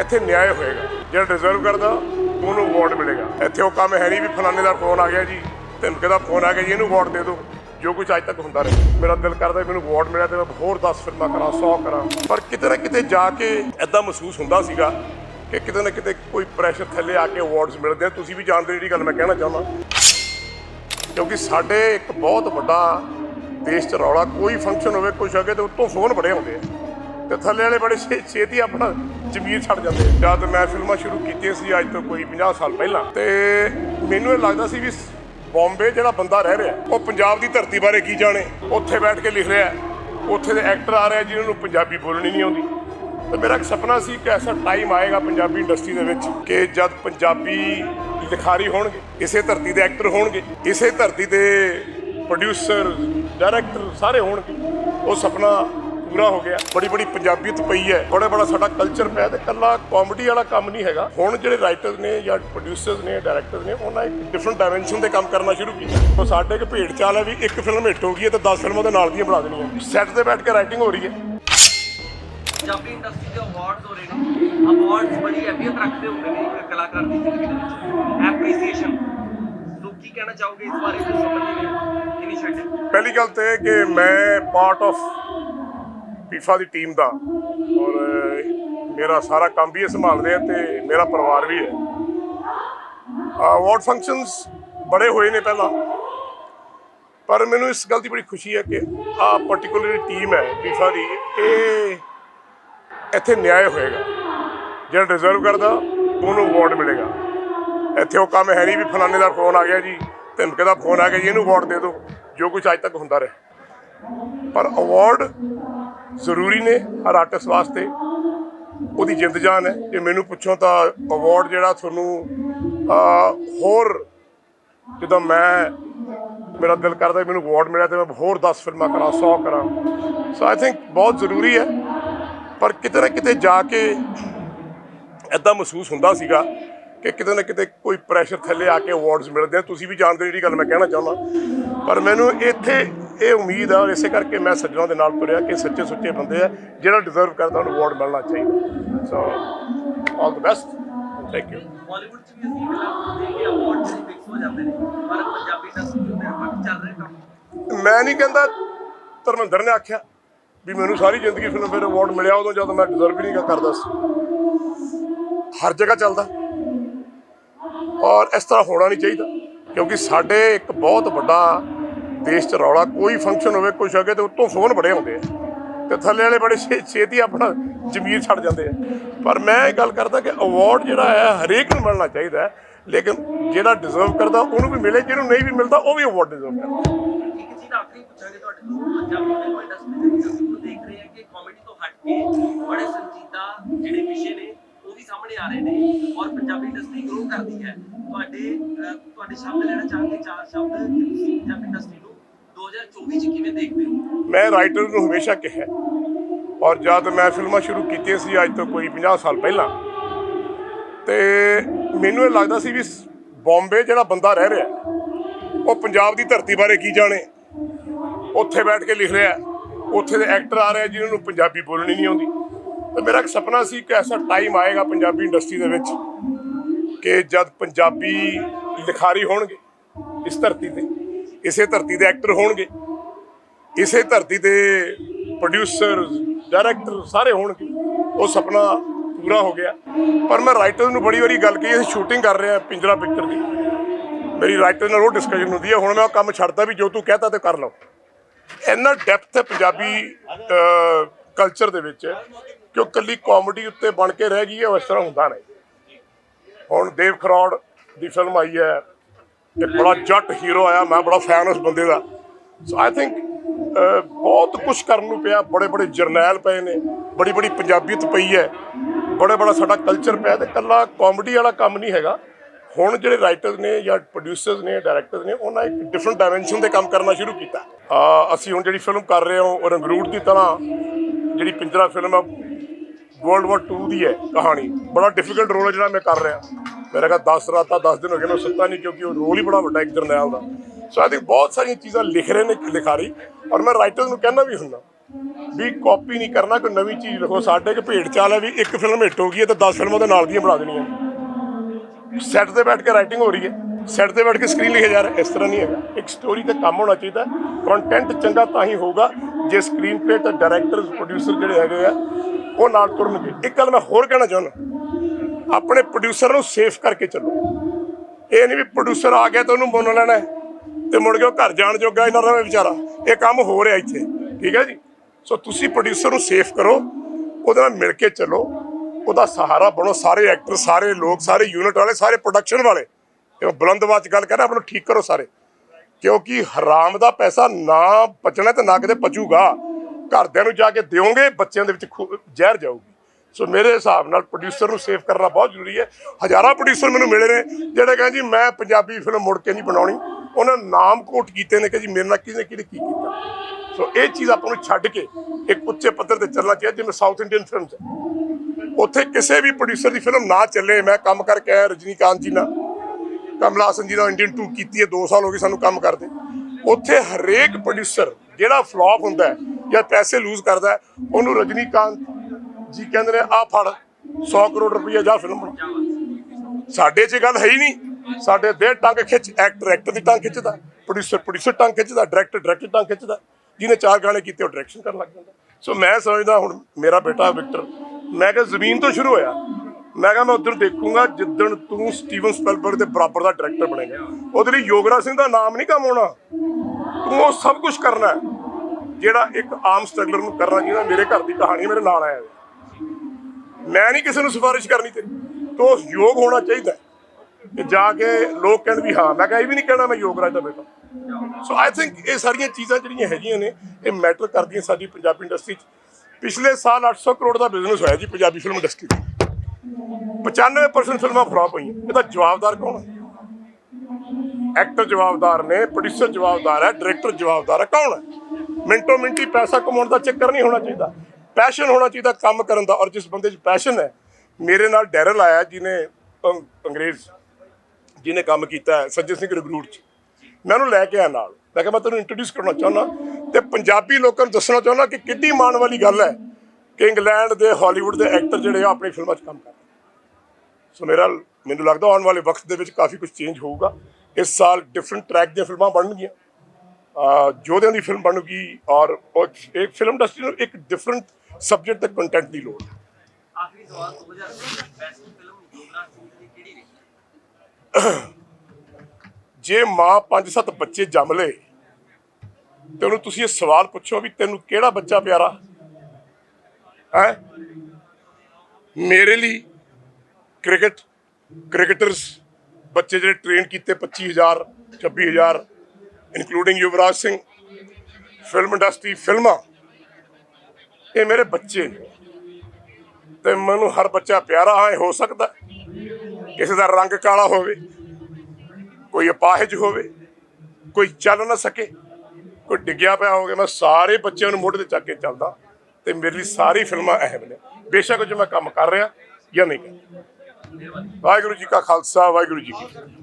ਇੱਥੇ ਨਿਆਂ ਹੋਏਗਾ। ਜਿਹੜਾ ਡਿਜ਼ਰਵ ਕਰਦਾ, ਉਹਨੂੰ ਅਵਾਰਡ ਮਿਲੇਗਾ। ਇੱਥੇ ਉਹ ਕੰਮ ਹੈ ਨਹੀਂ ਵੀ ਫਲਾਣੇ ਦਾ ਫੋਨ ਆ ਗਿਆ ਜੀ ਧਮਕੇ ਦਾ ਫੋਨ ਆ ਗਿਆ ਜੀ, ਇਹਨੂੰ ਅਵਾਰਡ ਦੇ ਦਿਓ। ਜੋ ਕੁਝ ਅੱਜ ਤੱਕ ਹੁੰਦਾ ਰਿਹਾ। ਮੇਰਾ ਦਿਲ ਕਰਦਾ ਵੀ ਮੈਨੂੰ ਅਵਾਰਡ ਮਿਲਿਆ ਤੇ ਮੈਂ ਹੋਰ 10 ਫਿਲਮਾਂ ਕਰਾਂ 100 ਕਰਾਂ। ਪਰ ਕਿਤੇ ਨਾ ਕਿਤੇ ਜਾ ਕੇ ਐਦਾਂ ਮਹਿਸੂਸ ਹੁੰਦਾ ਸੀਗਾ ਕਿ ਕਿਤੇ ਨਾ ਕਿਤੇ ਕੋਈ ਪ੍ਰੈਸ਼ਰ ਥੱਲੇ ਆ ਕੇ ਅਵਾਰਡਸ ਮਿਲਦੇ ਆ। ਤੁਸੀਂ ਵੀ ਜਾਣਦੇ ਹੋ ਜਿਹੜੀ ਗੱਲ ਮੈਂ ਕਹਿਣਾ ਚਾਹੁੰਦਾ ਕਿਉਂਕਿ ਸਾਡੇ ਇੱਕ ਬਹੁਤ ਵੱਡਾ ਦੇਸ਼ ਚ ਰੌਲਾ, ਕੋਈ ਫੰਕਸ਼ਨ ਹੋਵੇ ਕੁਝ ਹੋਵੇ, ਤੇ ਉੱਤੋਂ ਫੋਨ ਬੜੇ ਆਉਂਦੇ ਆ। ਤੇ ਥੱਲੇ ਵਾਲੇ ਬੜੇ ਛੇ- ਛੇਤੀ ਆਪਣਾ ਜ਼ਮੀਰ ਛੱਡ ਜਾਂਦੇ। ਜਦ ਮੈਂ ਫਿਲਮਾਂ ਸ਼ੁਰੂ ਕੀਤੀਆਂ ਸੀ, ਅੱਜ ਤੋਂ ਕੋਈ 50 ਸਾਲ ਪਹਿਲਾਂ। ਤੇ ਮੈਨੂੰ ਇਹ ਲੱਗਦਾ ਸੀ ਵੀ ਬੰਬੇ ਜਿਹੜਾ ਬੰਦਾ ਰਹਿ ਰਿਹਾ, ਉਹ ਪੰਜਾਬ ਦੀ ਧਰਤੀ ਬਾਰੇ ਕੀ ਜਾਣੇ? ਉੱਥੇ ਬੈਠ ਕੇ ਲਿਖ ਰਿਹਾ। ਉੱਥੇ ਦੇ ਐਕਟਰ ਆ ਰਹੇ ਆ ਜਿਨ੍ਹਾਂ ਨੂੰ ਪੰਜਾਬੀ ਬੋਲਣੀ ਨਹੀਂ ਆਉਂਦੀ। ਤੇ ਮੇਰਾ ਇੱਕ ਸੁਪਨਾ ਸੀ ਕਿ ਐਸਾ ਟਾਈਮ ਆਏਗਾ ਪੰਜਾਬੀ ਇੰਡਸਟਰੀ ਦੇ ਵਿੱਚ ਕਿ ਜਦ ਪੰਜਾਬੀ ਲਿਖਾਰੀ ਹੋਣਗੇ, ਇਸੇ ਧਰਤੀ ਦੇ ਐਕਟਰ ਹੋਣਗੇ, ਇਸੇ ਧਰਤੀ ਦੇ ਪ੍ਰੋਡਿਊਸਰ ਡਾਇਰੈਕਟਰ ਸਾਰੇ ਹੋਣਗੇ। ਉਹ ਸੁਪਨਾ ਪੂਰਾ ਹੋ ਗਿਆ। ਬੜੀ ਬੜੀ ਪੰਜਾਬੀਅਤ ਪਈ ਹੈ। ਬੜਾ ਬੜਾ ਸਾਡਾ ਕਲਚਰ ਪਿਆ ਤੇ ਕੱਲਾ ਕਾਮੇਡੀ ਵਾਲਾ ਕੰਮ ਨਹੀਂ ਹੈਗਾ। ਹੁਣ ਜਿਹੜੇ ਰਾਈਟਰਸ ਨੇ ਜਾਂ ਪ੍ਰੋਡਿਊਸਰਸ ਨੇ ਡਾਇਰੈਕਟਰਸ ਨੇ ਉਹਨਾਂ ਇੱਕ ਡਿਫਰੈਂਟ ਡਾਇਮੈਂਸ਼ਨ ਤੇ ਕੰਮ ਕਰਨਾ ਸ਼ੁਰੂ ਕੀਤਾ। ਉਹ ਸਾਡੇ ਇੱਕ ਭੇਡ ਚਾਲ ਹੈ ਵੀ ਇੱਕ ਫਿਲਮ ਹਿੱਟ ਹੋ ਗਈ ਹੈ ਤੇ 10 ਫਿਲਮਾਂ ਦੇ ਨਾਲ ਦੀਆਂ ਬਣਾ ਦੇਣੀਆਂ। ਸੈੱਟ ਤੇ ਬੈਠ ਕੇ ਰਾਈਟਿੰਗ ਹੋ ਰਹੀ ਹੈ। ਪੰਜਾਬੀ ਇੰਡਸਟਰੀ ਦੇ ਅਵਾਰਡਸ ਹੋ ਰਹੇ ਨੇ। ਅਵਾਰਡਸ ਬੜੀ ਅਹਿਮੀਅਤ ਰੱਖਦੇ ਹੁੰਦੇ ਨੇ ਇੱਕ ਕਲਾਕਾਰ ਦੀ ਜ਼ਿੰਦਗੀ ਦੇ ਵਿੱਚ। ਐਪਰੀਸੀਏਸ਼ਨ ਸੋ ਕੀ ਕਹਿਣਾ ਚਾਹੋਗੇ ਇਸ ਬਾਰੇ ਇਨੀਸ਼ੀਏਟਿਵ ਪਹਿਲੀ ਗੱਲ ਤੇ ਕਿ ਮੈਂ ਪਾਰਟ ਆਫ ਫੀਫਾ ਦੀ ਟੀਮ ਦਾ। ਔਰ ਮੇਰਾ ਸਾਰਾ ਕੰਮ ਵੀ ਇਹ ਸੰਭਾਲਦੇ ਆ ਤੇ ਮੇਰਾ ਪਰਿਵਾਰ ਵੀ ਹੈ। ਅਵਾਰਡ ਫੰਕਸ਼ਨਸ ਬੜੇ ਹੋਏ ਨੇ ਪਹਿਲਾਂ। ਪਰ ਮੈਨੂੰ ਇਸ ਗੱਲ ਦੀ ਬੜੀ ਖੁਸ਼ੀ ਹੈ ਕਿ ਆ ਪਾਰਟਿਕੂਲਰ ਟੀਮ ਹੈ ਫੀਫਾ ਦੀ, ਇਹ ਇੱਥੇ ਨਿਆਂ ਹੋਏਗਾ। ਜਿਹੜਾ ਡਿਜ਼ਰਵ ਕਰਦਾ, ਉਹਨੂੰ ਅਵਾਰਡ ਮਿਲੇਗਾ। ਇੱਥੇ ਉਹ ਕੰਮ ਹੈ ਨਹੀਂ ਵੀ ਫਲਾਣੇ ਦਾ ਫੋਨ ਆ ਗਿਆ ਜੀ, ਧਮਕੇ ਦਾ ਫੋਨ ਆ ਗਿਆ ਜੀ, ਇਹਨੂੰ ਅਵਾਰਡ ਦੇ ਦਿਓ। ਜੋ ਕੁਝ ਅੱਜ ਤੱਕ ਹੁੰਦਾ ਰਿਹਾ। ਪਰ ਅਵਾਰਡ ਜ਼ਰੂਰੀ ਨੇ ਹਰ ਆਰਟਿਸਟ ਵਾਸਤੇ। ਉਹਦੀ ਜਿੰਦ ਜਾਨ ਹੈ। ਜੇ ਮੈਨੂੰ ਪੁੱਛੋ ਤਾਂ ਅਵਾਰਡ ਜਿਹੜਾ ਤੁਹਾਨੂੰ ਹੋਰ ਜਦੋਂ ਮੈਂ, ਮੇਰਾ ਦਿਲ ਕਰਦਾ ਮੈਨੂੰ ਅਵਾਰਡ ਮਿਲਿਆ ਤੇ ਮੈਂ ਹੋਰ 10 ਫਿਲਮਾਂ ਕਰਾਂ 100 ਕਰਾਂ। ਸੋ ਆਈ ਥਿੰਕ ਬਹੁਤ ਜ਼ਰੂਰੀ ਹੈ। ਪਰ ਕਿਤੇ ਨਾ ਕਿਤੇ ਜਾ ਕੇ ਐਦਾਂ ਮਹਿਸੂਸ ਹੁੰਦਾ ਸੀਗਾ ਕਿ ਕਿਤੇ ਨਾ ਕਿਤੇ ਕੋਈ ਪ੍ਰੈਸ਼ਰ ਥੱਲੇ ਆ ਕੇ ਅਵਾਰਡਸ ਮਿਲਦੇ ਆ। ਤੁਸੀਂ ਵੀ ਜਾਣਦੇ ਹੋ ਜਿਹੜੀ ਗੱਲ ਮੈਂ ਕਹਿਣਾ ਚਾਹੁੰਦਾ। ਪਰ ਮੈਨੂੰ ਇੱਥੇ ਇਹ ਉਮੀਦ ਆ ਔਰ ਇਸੇ ਕਰਕੇ ਮੈਂ ਸੱਜਣਾ ਦੇ ਨਾਲ ਤੁਰਿਆ ਕਿ ਸੱਚੇ ਸੁੱਚੇ ਬੰਦੇ ਆ ਜਿਹੜਾ ਡਿਜ਼ਰਵ ਕਰਦਾ ਉਹਨੂੰ ਅਵਾਰਡ ਮਿਲਣਾ ਚਾਹੀਦਾ। So all the best thank you Bollywood 'ਚ ਵੀ ਅਸੀਂ ਗੱਲਾਂ ਕਰਦੇ ਕਿ ਅਵਾਰਡਸ ਹੀ ਫਿਕਸ ਹੋ ਜਾਂਦੇ ਨੇ ਪਰ ਪੰਜਾਬੀ ਇੰਡਸਟਰੀ ਦੇ ਉੱਤੇ ਹੱਕ ਚੱਲ ਰਿਹਾ ਕੰਮ। ਮੈਂ ਨਹੀਂ ਕਹਿੰਦਾ ਧਰਮਿੰਦਰ ਨੇ ਆਖਿਆ ਵੀ ਮੈਨੂੰ ਸਾਰੀ ਜ਼ਿੰਦਗੀ ਫਿਲਮ ਫਿਰ ਅਵਾਰਡ ਮਿਲਿਆ ਉਦੋਂ ਜਦੋਂ ਮੈਂ ਡਿਜ਼ਰਵ ਹੀ ਨਹੀਂ ਕਰਦਾ ਸੀ। ਹਰ ਜਗ੍ਹਾ ਚੱਲਦਾ। ਔਰ ਇਸ ਤਰ੍ਹਾਂ ਹੋਣਾ ਨਹੀਂ ਚਾਹੀਦਾ ਕਿਉਂਕਿ ਸਾਡੇ ਇੱਕ ਬਹੁਤ ਵੱਡਾ ਦੇਸ਼ 'ਚ ਰੌਲਾ, ਕੋਈ ਫੰਕਸ਼ਨ ਹੋਵੇ ਕੁਝ ਹੋਵੇ, ਤੇ ਉੱਤੋਂ ਫੋਨ ਬੜੇ ਆਉਂਦੇ ਆ। ਤੇ ਥੱਲੇ ਵਾਲੇ ਬੜੇ ਛੇਤੀ ਆਪਣਾ ਜ਼ਮੀਰ ਛੱਡ ਜਾਂਦੇ ਆ। ਪਰ ਮੈਂ ਇਹ ਗੱਲ ਕਰਦਾ ਕਿ ਅਵਾਰਡ ਜਿਹੜਾ ਹੈ, ਹਰੇਕ ਨੂੰ ਮਿਲਣਾ ਚਾਹੀਦਾ ਲੇਕਿਨ ਜਿਹੜਾ ਡਿਜ਼ਰਵ ਕਰਦਾ, ਉਹਨੂੰ ਵੀ ਮਿਲੇ, ਜਿਹਨੂੰ ਨਹੀਂ ਵੀ ਮਿਲਦਾ, ਉਹ ਵੀ ਅਵਾਰਡ ਡਿਜ਼ਰਵ ਕਰਦਾ। ਇੱਕ ਆਖਰੀ ਪੁੱਛਾਂਗੇ ਤੁਹਾਡੇ ਤੋਂ, ਪੰਜਾਬੀ ਫਿਲਮ ਇੰਡਸਟਰੀ ਦੇ ਵਿੱਚ ਅਸੀਂ ਦੇਖ ਰਹੇ ਹਾਂ ਕਿ ਕਾਮੇਡੀ ਤੋਂ ਹਟ ਕੇ ਬੜੇ ਸੰਜੀਦਾ ਜਿਹੜੇ ਵਿਸ਼ੇ ਨੇ, ਉਹ ਵੀ ਸਾਹਮਣੇ ਆ ਰਹੇ ਨੇ ਔਰ ਪੰਜਾਬੀ ਇੰਡਸਟਰੀ ਗਰੋ ਕਰਦੀ ਹੈ। ਤੁਹਾਡੇ ਤੁਹਾਡੇ ਸ਼ਬਦ ਲੈਣਾ ਚਾਹਾਂਗੇ ਚਾਰ ਸ਼ਬਦ ਕਿ ਤੁਸੀਂ ਪੰਜਾਬੀ ਇੰਡਸਟਰੀ 2024 ਚ ਕਿਵੇਂ ਦੇਖਦੇ ਹੋ? ਮੈਂ ਰਾਈਟਰ ਨੂੰ ਹਮੇਸ਼ਾ ਕਿਹਾ ਔਰ ਜਦ ਮੈਂ ਫਿਲਮਾਂ ਸ਼ੁਰੂ ਕੀਤੀਆਂ ਸੀ, ਅੱਜ ਤੋਂ ਕੋਈ 50 ਸਾਲ ਪਹਿਲਾਂ, ਤੇ ਮੈਨੂੰ ਇਹ ਲੱਗਦਾ ਸੀ ਵੀ ਬੰਬੇ ਜਿਹੜਾ ਬੰਦਾ ਰਹਿ ਰਿਹਾ, ਉਹ ਪੰਜਾਬ ਦੀ ਧਰਤੀ ਬਾਰੇ ਕੀ ਜਾਣੇ? ਉੱਥੇ ਬੈਠ ਕੇ ਲਿਖ ਰਿਹਾ ਉੱਥੇ ਦੇ ਐਕਟਰ ਆ ਰਹੇ ਆ ਜਿਨ੍ਹਾਂ ਨੂੰ ਪੰਜਾਬੀ ਬੋਲਣੀ ਨਹੀਂ ਆਉਂਦੀ। ਤੇ ਮੇਰਾ ਇੱਕ ਸੁਪਨਾ ਸੀ ਕਿ ਐਸਾ ਟਾਈਮ ਆਏਗਾ ਪੰਜਾਬੀ ਇੰਡਸਟਰੀ ਦੇ ਵਿੱਚ ਕਿ ਜਦ ਪੰਜਾਬੀ ਲਿਖਾਰੀ ਹੋਣਗੇ ਇਸ ਧਰਤੀ ਤੇ। ਇਸੇ ਧਰਤੀ ਦੇ ਐਕਟਰ ਹੋਣਗੇ। ਇਸੇ ਧਰਤੀ ਦੇ ਪ੍ਰੋਡਿਊਸਰ ਡਾਇਰੈਕਟਰ ਸਾਰੇ ਹੋਣਗੇ। ਉਹ ਸੁਪਨਾ ਪੂਰਾ ਹੋ ਗਿਆ। ਪਰ ਮੈਂ ਰਾਈਟਰ ਨੂੰ ਬੜੀ ਵਾਰੀ ਗੱਲ ਕਹੀ, ਅਸੀਂ ਸ਼ੂਟਿੰਗ ਕਰ ਰਹੇ ਹਾਂ ਪਿੰਜਰਾ ਪਿਕਚਰ ਦੀ। ਮੇਰੀ ਰਾਈਟਰ ਨਾਲ ਉਹ ਡਿਸਕਸ਼ਨ ਹੁੰਦੀ ਹੈ, ਹੁਣ ਮੈਂ ਉਹ ਕੰਮ ਛੱਡਦਾ ਵੀ ਜੋ ਤੂੰ ਕਹਤਾ ਤੇ ਕਰ ਲਓ। ਇੰਨਾ ਡੈਪਥ ਹੈ ਪੰਜਾਬੀ ਕਲਚਰ ਦੇ ਵਿੱਚ ਕਿ ਉਹ ਕੱਲੀ ਕਾਮੇਡੀ ਉੱਤੇ ਬਣ ਕੇ ਰਹਿ ਗਈ ਹੈ, ਉਹ ਇਸ ਤਰ੍ਹਾਂ ਹੁੰਦਾ ਨਹੀਂ। ਹੁਣ ਦੇਵ ਖਰੋੜ ਦੀ ਫਿਲਮ ਆਈ ਹੈ ਇੱਕ ਬੜਾ ਜੱਟ ਹੀਰੋ ਆਇਆ, ਮੈਂ ਬੜਾ ਫੈਨ ਉਸ ਬੰਦੇ ਦਾ। ਸੋ ਆਈ ਥਿੰਕ ਬਹੁਤ ਕੁਝ ਕਰਨ ਨੂੰ ਪਿਆ, ਬੜੇ ਬੜੇ ਜਰਨੈਲ ਪਏ ਨੇ, ਬੜੀ ਬੜੀ ਪੰਜਾਬੀਅਤ ਪਈ ਹੈ, ਬੜੇ ਬੜਾ ਸਾਡਾ ਕਲਚਰ ਪਿਆ, ਤੇ ਕੱਲਾ ਕਾਮੇਡੀ ਵਾਲਾ ਕੰਮ ਨਹੀਂ ਹੈਗਾ। ਹੁਣ ਜਿਹੜੇ ਰਾਈਟਰ ਨੇ ਜਾਂ ਪ੍ਰੋਡਿਊਸਰਸ ਨੇ ਡਾਇਰੈਕਟਰ ਨੇ, ਉਹਨਾਂ ਇੱਕ ਡਿਫਰੈਂਟ ਡਾਇਮੈਂਸ਼ਨ ਤੇ ਕੰਮ ਕਰਨਾ ਸ਼ੁਰੂ ਕੀਤਾ। ਅਹ, ਅਸੀਂ ਹੁਣ ਜਿਹੜੀ ਫਿਲਮ ਕਰ ਰਹੇ ਹਾਂ, ਉਹ ਰੰਗਰੂਟ ਦੀ ਤਰ੍ਹਾਂ, ਜਿਹੜੀ ਪਿੰਜਰਾ ਫਿਲਮ ਹੈ ਵਰਲਡ ਵਾਰ 2 ਦੀ ਹੈ ਕਹਾਣੀ। ਬੜਾ ਡਿਫਿਕਲਟ ਰੋਲ ਹੈ ਜਿਹੜਾ ਮੈਂ ਕਰ ਰਿਹਾ। ਮੇਰਾ ਕਹਾ 10 ਰਾਤਾਂ 10 ਦਿਨ ਹੋ ਗਏ, ਮੈਂ ਸੁੱਤਾ ਨਹੀਂ ਕਿਉਂਕਿ ਉਹ ਰੋਲ ਹੀ ਬੜਾ ਵੱਡਾ ਇੱਕ ਜਰਨੈਲ ਦਾ। ਸੋ ਆਈ ਥਿੰਕ ਬਹੁਤ ਸਾਰੀਆਂ ਚੀਜ਼ਾਂ ਲਿਖ ਰਹੇ ਨੇ ਲਿਖਾਰੀ, ਔਰ ਮੈਂ ਰਾਈਟਰ ਨੂੰ ਕਹਿਣਾ ਵੀ ਹੁੰਦਾ ਵੀ ਕਾਪੀ ਨਹੀਂ ਕਰਨਾ, ਕੋਈ ਨਵੀਂ ਚੀਜ਼ ਲਿਖੋ। ਸਾਡੇ ਇੱਕ ਭੇਡ ਚਾਲ ਹੈ ਵੀ ਇੱਕ ਫਿਲਮ ਹਿੱਟ ਹੋ ਗਈ ਹੈ ਤਾਂ 10 ਫਿਲਮਾਂ ਉਹਦੇ ਨਾਲ ਦੀਆਂ ਬਣਾ ਦੇਣੀਆਂ ਸੈੱਟ ਤੇ ਬੈਠ ਕੇ ਰਾਈਟਿੰਗ ਹੋ ਰਹੀ ਹੈ। ਸੈੱਟ ਤੇ ਬੈਠ ਕੇ ਸਕਰੀਨ ਲਿਖਿਆ ਜਾ ਰਿਹਾ ਇਸ ਤਰ੍ਹਾਂ ਨਹੀਂ ਹੈਗਾ। ਇੱਕ ਸਟੋਰੀ ਤੇ ਕੰਮ ਹੋਣਾ ਚਾਹੀਦਾ ਕੰਟੈਂਟ ਚੰਗਾ ਤਾਂ ਹੀ ਹੋਊਗਾ ਜੇ ਸਕਰੀਨ ਪਲੇ ਤੇ ਡਾਇਰੈਕਟਰ ਪ੍ਰੋਡਿਊਸਰ ਜਿਹੜੇ ਹੈਗੇ ਆ, ਉਹ ਨਾਲ ਤੁਰਨਗੇ। ਇੱਕ ਗੱਲ ਮੈਂ ਹੋਰ ਕਹਿਣਾ ਚਾਹੁੰਦਾ। ਆਪਣੇ ਪ੍ਰੋਡਿਊਸਰ ਨੂੰ ਸੇਫ ਕਰਕੇ ਚੱਲੋ। ਇਹ ਨਹੀਂ ਵੀ ਪ੍ਰੋਡਿਊਸਰ ਆ ਗਿਆ ਤਾਂ ਉਹਨੂੰ ਮੁੰਨ ਲੈਣਾ ਹੈ ਤੇ ਮੁੜ ਕੇ ਉਹ ਘਰ ਜਾਣ ਜੋਗਾ ਇਹਨਾਂ ਰਵੇ ਵਿਚਾਰਾ। ਇਹ ਕੰਮ ਹੋ ਰਿਹਾ ਇੱਥੇ, ਠੀਕ ਹੈ ਜੀ? ਸੋ ਤੁਸੀਂ ਪ੍ਰੋਡਿਊਸਰ ਨੂੰ ਸੇਫ ਕਰੋ, ਉਹਦੇ ਨਾਲ ਮਿਲ ਕੇ ਚੱਲੋ। ਉਹਦਾ ਸਹਾਰਾ ਬਣੋ, ਸਾਰੇ ਐਕਟਰ ਸਾਰੇ ਲੋਕ, ਸਾਰੇ ਯੂਨਿਟ ਵਾਲੇ, ਸਾਰੇ ਪ੍ਰੋਡਕਸ਼ਨ ਵਾਲੇ। ਇਹ ਬੁਲੰਦਵਾਜ ਚ ਗੱਲ ਕਰ ਰਿਹਾ ਆਪ ਨੂੰ ਠੀਕ ਕਰੋ ਸਾਰੇ। ਕਿਉਂਕਿ ਹਰਾਮ ਦਾ ਪੈਸਾ ਨਾ ਬਚਣਾ ਤੇ ਨਾ ਕਿਤੇ ਪਚੂਗਾ। ਘਰਦਿਆਂ ਨੂੰ ਜਾ ਕੇ ਦਿਓਗੇ, ਬੱਚਿਆਂ ਦੇ ਵਿੱਚ ਖੂ- ਜ਼ਹਿਰ ਜਾਊਗੀ। ਸੋ ਮੇਰੇ ਹਿਸਾਬ ਨਾਲ ਪ੍ਰੋਡਿਊਸਰ ਨੂੰ ਸੇਵ ਕਰਨਾ ਬਹੁਤ ਜ਼ਰੂਰੀ ਹੈ। ਹਜ਼ਾਰਾਂ ਪ੍ਰੋਡਿਊਸਰ ਮੈਨੂੰ ਮਿਲੇ ਨੇ, ਜਿਹੜੇ ਕਹਿੰਦੇ ਜੀ, ਮੈਂ ਪੰਜਾਬੀ ਫਿਲਮ ਮੁੜ ਕੇ ਨਹੀਂ ਬਣਾਉਣੀ। ਉਹਨਾਂ ਨੇ ਨਾਮ ਕੋਟ ਕੀਤੇ ਨੇ ਕਿ ਜੀ, ਮੇਰੇ ਨਾਲ ਕਿਹਨੇ ਕਿਹਨੇ ਕੀ ਕੀਤਾ। ਸੋ ਇਹ ਚੀਜ਼ ਆਪਾਂ ਨੂੰ ਛੱਡ ਕੇ ਇੱਕ ਉੱਚੇ ਪੱਧਰ ਤੇ ਚੱਲਣਾ ਚਾਹੀਦਾ, ਜਿਵੇਂ ਸਾਊਥ ਇੰਡੀਅਨ ਫਿਲਮਸ ਹੈ। ਉੱਥੇ ਕਿਸੇ ਵੀ ਪ੍ਰੋਡਿਊਸਰ ਦੀ ਫਿਲਮ ਨਾ ਚੱਲੇ। ਮੈਂ ਕੰਮ ਕਰਕੇ ਆਇਆ ਰਜਨੀਕਾਂਤ ਜੀ ਨਾਲ। ਕਮਲਾ ਹਸਨ ਜੀ ਨਾਲ ਇੰਡੀਅਨ 2 ਕੀਤੀ ਹੈ। 2 ਸਾਲ ਹੋ ਗਏ ਸਾਨੂੰ ਕੰਮ ਕਰਦੇ। ਉੱਥੇ ਹਰੇਕ ਪ੍ਰੋਡਿਊਸਰ ਜਿਹੜਾ ਫਲॉप ਹੁੰਦਾ ਹੈ ਜਾਂ ਪੈਸੇ ਲੂਜ਼ ਕਰਦਾ ਉਹਨੂੰ ਰਜਨੀਕਾਂਤ ਜੀ ਕਹਿੰਦੇ ਨੇ ਆ ਫੜ 100 ਕਰੋੜ ਰੁਪਈਆ ਜਾ ਫਿਲਮ ਬਣਾ। ਸਾਡੇ 'ਚ ਗੱਲ ਹੈ ਹੀ ਨਹੀਂ। ਸਾਡੇ ਦੇ ਟੰਗ ਖਿੱਚ ਐਕਟਰ ਐਕਟਰ ਦੀ ਟੰਗ ਖਿੱਚਦਾ ਪ੍ਰੋਡਿਊਸਰ ਪ੍ਰੋਡਿਊਸਰ ਟੰਗ ਖਿੱਚਦਾ ਡਾਇਰੈਕਟਰ ਡਾਇਰੈਕਟਰ ਟੰਗ ਖਿੱਚਦਾ, ਜਿਹਨੇ ਚਾਰ ਗਾਣੇ ਕੀਤੇ, ਉਹ ਡਾਇਰੈਕਸ਼ਨ ਕਰਨ ਲੱਗ ਜਾਂਦਾ। ਸੋ ਮੈਂ ਸਮਝਦਾ ਹੁਣ ਮੇਰਾ ਬੇਟਾ ਵਿਕਟਰ ਮੈਂ ਕਿਹਾ ਜ਼ਮੀਨ ਤੋਂ ਸ਼ੁਰੂ ਹੋਇਆ। ਮੈਂ ਕਿਹਾ ਮੈਂ ਉਧਰ ਦੇਖੂੰਗਾ ਜਿੱਦਣ ਤੂੰ ਸਟੀਵਨ ਸਪੈਲਬਰਗ ਦੇ ਬਰਾਬਰ ਦਾ ਡਾਇਰੈਕਟਰ ਬਣੇਗਾ ਉਹਦੇ ਲਈ ਯੋਗਰਾਜ ਸਿੰਘ ਦਾ ਨਾਮ ਨਹੀਂ ਕਮਾਉਣਾ ਤੂੰ ਉਹ ਸਭ ਕੁਝ ਕਰਨਾ ਜਿਹੜਾ ਇੱਕ ਆਮ ਸਟਰਗਲਰ ਨੂੰ ਕਰਨਾ ਚਾਹੀਦਾ, ਮੇਰੇ ਘਰ ਦੀ ਕਹਾਣੀ ਮੇਰੇ ਨਾਲ ਆਇਆ ਮੈਂ ਨਹੀਂ ਕਿਸੇ ਨੂੰ ਸਿਫਾਰਿਸ਼ ਕਰਨੀ ਤੇਰੀ। ਤੂੰ ਉਸ ਯੋਗ ਹੋਣਾ ਚਾਹੀਦਾ ਕਿ ਜਾ ਕੇ ਲੋਕ ਕਹਿਣ ਵੀ ਹਾਂ, ਮੈਂ ਕਿਹਾ ਇਹ ਵੀ ਨਹੀਂ ਕਹਿਣਾ ਮੈਂ ਯੋਗਰਾਜ ਦਾ ਬੇਟਾ। ਸੋ ਆਈ ਥਿੰਕ ਇਹ ਸਾਰੀਆਂ ਚੀਜ਼ਾਂ ਜਿਹੜੀਆਂ ਹੈਗੀਆਂ ਨੇ, ਇਹ ਮੈਟਰ ਕਰਦੀਆਂ ਸਾਡੀ ਪੰਜਾਬੀ ਇੰਡਸਟਰੀ 'ਚ। ਪਿਛਲੇ ਸਾਲ 800 ਕਰੋੜ ਦਾ ਬਿਜ਼ਨਸ ਹੋਇਆ ਜੀ ਪੰਜਾਬੀ ਫਿਲਮ ਇੰਡਸਟਰੀ 'ਚ। 95% ਫਿਲਮਾਂ ਫਲॉप ਹੋਈਆਂ। ਇਹਦਾ ਜਵਾਬਦਾਰ ਕੌਣ ਹੈ? ਐਕਟਰ ਜਵਾਬਦਾਰ ਨੇ ਪ੍ਰੋਡਿਊਸਰ ਜਵਾਬਦਾਰ ਹੈ ਡਾਇਰੈਕਟਰ ਜਵਾਬਦਾਰ ਹੈ। ਕੌਣ ਹੈ? ਮਿੰਟੋ ਮਿੰਟੀ ਪੈਸਾ ਕਮਾਉਣ ਦਾ ਚੱਕਰ ਨਹੀਂ ਹੋਣਾ ਚਾਹੀਦਾ। ਪੈਸ਼ਨ ਹੋਣਾ ਚਾਹੀਦਾ ਕੰਮ ਕਰਨ ਦਾ ਔਰ ਜਿਸ ਬੰਦੇ 'ਚ ਪੈਸ਼ਨ ਹੈ, ਮੇਰੇ ਨਾਲ ਡੈਰਲ ਆਇਆ ਜਿਹਨੇ ਅੰਗਰੇਜ਼ ਜਿਹਨੇ ਕੰਮ ਕੀਤਾ ਹੈ, ਸੱਜਣ ਸਿੰਘ ਰਿਕਰੂਟ 'ਚ। ਮੈਂ ਉਹਨੂੰ ਲੈ ਕੇ ਆਇਆ ਨਾਲ। ਮੈਂ ਕਿਹਾ ਮੈਂ ਤੈਨੂੰ ਇੰਟਰੋਡਿਊਸ ਕਰਨਾ ਚਾਹੁੰਦਾ ਤੇ ਪੰਜਾਬੀ ਲੋਕਾਂ ਨੂੰ ਦੱਸਣਾ ਚਾਹੁੰਦਾ ਕਿ ਕਿੰਨੀ ਮਾਣ ਵਾਲੀ ਗੱਲ ਹੈ ਕਿ ਇੰਗਲੈਂਡ ਦੇ, ਹਾਲੀਵੁੱਡ ਦੇ ਐਕਟਰ ਜਿਹੜੇ ਆ ਆਪਣੀ ਫਿਲਮਾਂ 'ਚ ਕੰਮ ਕਰਦੇ ਸੋ ਮੇਰਾ, ਮੈਨੂੰ ਲੱਗਦਾ ਆਉਣ ਵਾਲੇ ਵਕਤ ਦੇ ਵਿੱਚ ਕਾਫੀ ਕੁਝ ਚੇਂਜ ਹੋਊਗਾ। ਇਸ ਸਾਲ ਡਿਫਰੈਂਟ ਟਰੈਕ ਦੀਆਂ ਫਿਲਮਾਂ ਬਣਨਗੀਆਂ। ਅਹ ਯੋਧਿਆਂ ਦੀ ਫਿਲਮ ਬਣੂਗੀ ਔਰ ਉਹ, ਇੱਕ ਫਿਲਮ ਇੰਡਸਟਰੀ ਨੂੰ ਇੱਕ ਡਿਫਰੈਂਟ ਸਬਜੈਕਟ ਤੇ ਕੰਟੈਂਟ ਦੀ ਲੋੜ ਹੈ। ਆਖਰੀ ਸਵਾਲ 2020 ਬੈਸਟ ਫਿਲਮ ਯੋਗਰਾਜ ਸਿੰਘ ਦੀ ਕਿਹੜੀ ਰਹੀ? ਜੇ ਮਾਂ ਪੰਜ ਸੱਤ ਬੱਚੇ ਜੰਮ ਲੇ ਤੇ ਉਹਨੂੰ ਤੁਸੀਂ ਇਹ ਸਵਾਲ ਪੁੱਛੋ ਵੀ ਤੈਨੂੰ ਕਿਹੜਾ ਬੱਚਾ ਪਿਆਰਾ? ਹੈ? ਮੇਰੇ ਲਈ ਕ੍ਰਿਕਟ ਕ੍ਰਿਕਟਰਸ ਬੱਚੇ ਜਿਹੜੇ ਟ੍ਰੇਨ ਕੀਤੇ 25000 26000 including Yuvraj Singh film industry ਫਿਲਮਾਂ ਇਹ ਮੇਰੇ ਬੱਚੇ ਨੇ। ਤੇ ਮੈਨੂੰ ਹਰ ਬੱਚਾ ਪਿਆਰਾ ਹੈ, ਹੋ ਸਕਦਾ ਕਿਸੇ ਦਾ ਰੰਗ ਕਾਲਾ ਹੋਵੇ, ਕੋਈ ਅਪਾਹਜ ਹੋਵੇ, ਕੋਈ ਚੱਲ ਨਾ ਸਕੇ, ਕੋਈ ਡਿੱਗਿਆ ਪਿਆ ਹੋਵੇ। ਮੈਂ ਸਾਰੇ ਬੱਚਿਆਂ ਨੂੰ ਮੋਢੇ ਤੇ ਚੱਕ ਕੇ ਚੱਲਦਾ ਤੇ ਮੇਰੇ ਲਈ ਸਾਰੀ ਫਿਲਮਾਂ ਅਹਿਮ ਨੇ। ਬੇਸ਼ੱਕ ਜੋ ਮੈਂ ਕੰਮ ਕਰ ਰਿਹਾ ਜਾਂ ਨਹੀਂ ਕਰ ਵਾਹਿਗੁਰੂ ਜੀ ਕਾ ਖਾਲਸਾ, ਵਾਹਿਗੁਰੂ ਜੀ ਕੀ